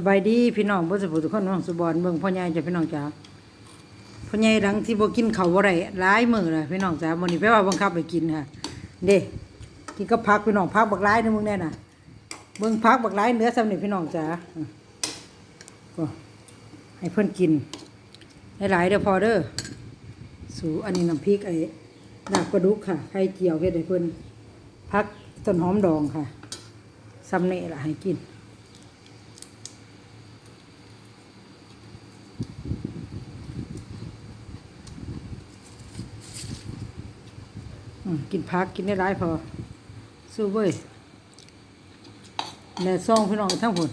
สบายดีพี่น้องบ่สบุทุกคนน้องสุบอนเบิ่งพ่อใหญ่จ้ะพี่น้องจ๋าพ่อใหญ่หลังที่บ่กินข้าวบ่ได้หลายมื้อแล้วพี่น้องจ๋ามื้อนี้แปลว่าบังคับให้กินค่ะเด้กินก็พักพี่น้องพักบักหลายเด้อมึงแน่น่ะเบิ่งพักบักหลายเหลือซ้ำนี่พี่น้องจ๋าก็ให้เพิ่นกินหลายๆเด้อพอเด้อสู่อันนี้น้ำพริกไอ้ดาบกระดูกค่ะไข่เจียวเฮ็ดให้เพิ่นพักต้นหอมดองค่ะซ้ำนี่ล่ะให้กิน กินพักกินได้หลายพอ สู้เว้ยแหล่ซองพี่น้องทั้งผล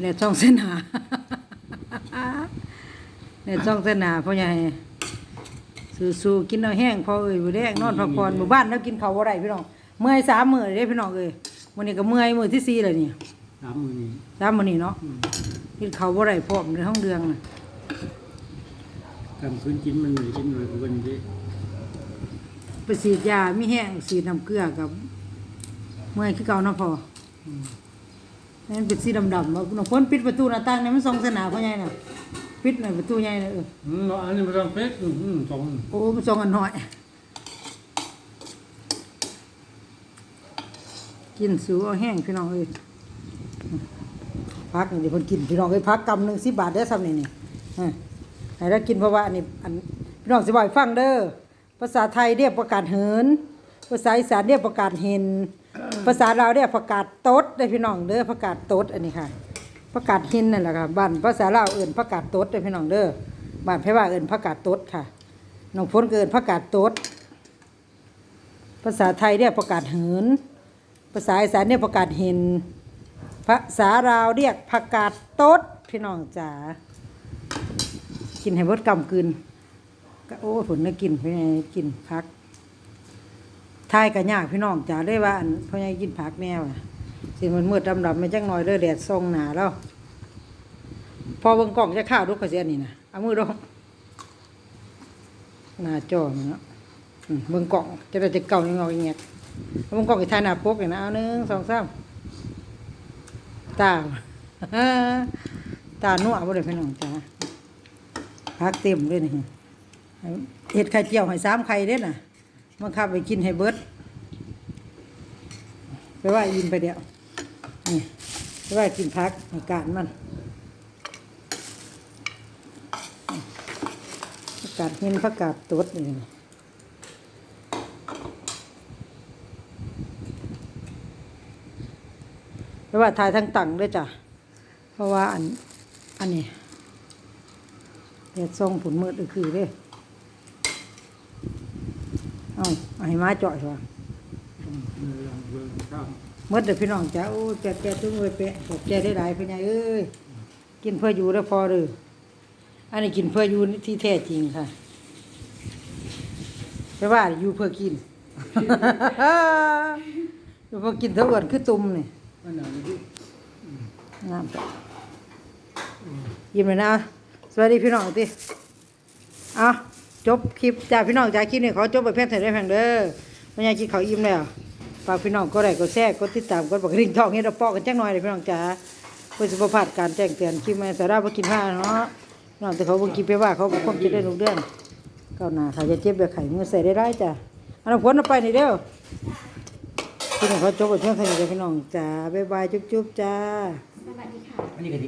แหล่ซองเส้นหาแหล่ซองเส้นหาพ่อใหญ่สู้ๆกินเอาแห้งพอเอ้ยบ่แดงนอนพักผ่อนหมู่บ้านแล้วกินข้าวบ่ได้พี่น้องเมื่อยสามมื้อเลยเด้พี่น้องเอ้ยวันนี้ก็เมื่อยมื้อที่สี่เลยนี่สามมือนี้สามมื้อนี้เนาะกินข้าวบ่ได้พร้อมในห้องเดืองน่ะกำคืนกินมันเลยกินหน่อยกวันนี้ ไปฉีดยามีแห้งฉีดน้ำเกลือกับเมื่อยคือเก่าเนาะพออืมนั่นเป็นสีดำๆว่าน้องพ้นปิดประตูหน้าต่างเนี่ยมันส่องสนาพ่อใหญ่น่ะปิดหน่อยประตูใหญ่น่ะเอออืมเนาะอันนี้มันต้องเฟซอืมอืมสองโอ้มันส่องอันน้อย กินสูเอาแห้งพี่น้องเอ้ยพักนี่เดี๋ยวเพิ่นกินพี่น้องเอ้ยพักกำหนึ่งสิบบาทได้อซ้ำนี่นี่ฮะให้ได้กินเพราะว่าอันนี้อันพี่น้องสิบ่อยฟังเด้อ ภาษาไทยเรียกประกาศเหิน ภาษาอีสานเรียกประกาศเห็น ภาษาลาวเรียกประกาศตดได้อพี่น้องเด้อประกาศตดอันนี้ค่ะ ประกาศเห็นนั่นแหละค่ะบ้านภาษาลาวเอิ่นประกาศตดได้อพี่น้องเด้อบ้านไผว่าเอิ่นประกาศตดค่ะน้องพ้นก็เอิ่นประกาศตดภาษาไทยเรียกประกาศเหิน ภาษาอีสานเรียกประกาศเห็น ภาษาลาวเรียกประกาศตดพี่น้องจ๋ากินให้เบิดกำกืน ก็โอ้ผลน่ากินพี่ใหญ่กินผักทายกันยากพี่น้องจ๋าได้ว่าอันพ่อใหญ่กินผักแนวะสิมันมืดดำๆไม่จังหน่อยเด้อแดดส่องหนาแล้วพอเบิ่งกล่องจะข้าวดูกระเสียนี่นะเอามือดองหน้าจอมันเนาะอืมเบิ่งกล่องจะได้จะเก่ายังงอยังเงี้ยเอาเบิ่งกล่องอีกทายหน้าปกนี่นะเอาหนึ่งสองสามตาตาหนัวบ่ได้พี่น้องจ๋าพักเต็มเลยนี่ เห็ดไข่เจียวให้สามไข่เด้น่ะมันขับไปกินให้เบิดไปว่ายินไปเดียวนี่ไปว่ากินพักในการมันผักกาดเห็นผักกาดตดนี่ไปว่าทายทั้งตังด้วยจ้ะเพราะว่าอันอันนี้แดดส่งผุนมืดก็คือเด้ เอาเอาให้มาจ่อยว่ะเมืองเมืองข้ามมืดเด้อพี่น้องจ้าโอ้แจกแจกตุ้งเลยเปะขอบใจได้หลายพี่ใหญ่เอ้ยกินเพื่ออยู่แล้วพอเด้ออันนี้กินเพื่ออยู่ที่แท้จริงค่ะไม่ว่าอยู่เพื่อกินอยู่เพื่อกินเท่ากันคือตุ่มนี่อันนั้นที่น้ำจ้ะยิ้มเลยนะสวัสดีพี่น้องติเอา จบคลิปจ้าพี่น้องจ้าคลิปนี้ขอจบไปเพียงเท่านี้เพียงเด้อไม่อยากกินข้าวอิ่มแล้วฝากพี่น้องก็ได้ก็แชร์ก็ติดตามก็บอกกระดิ่งทองให้เราปอกกันจังหน่อยเลยพี่น้องจ้าเพื่อสุขภาพการแจ้งเตือนคลิปมาสาระบ่กินผ้าเนาะพี่น้องแต่เขาบ่กินไปว่าเขาบ่ควบคิดได้ทุกเรื่องก้าวหน้าค่ะจะเจ็บแบบไข่มือใส่ได้ได้จ้ะอันนั้นผลเอาไปนี่เด้อพี่น้องขอจบไปเพียงเท่านี้เด้อพี่น้องจ้าบ๊ายบายจุ๊บๆจ้าอันนี้ก็ดี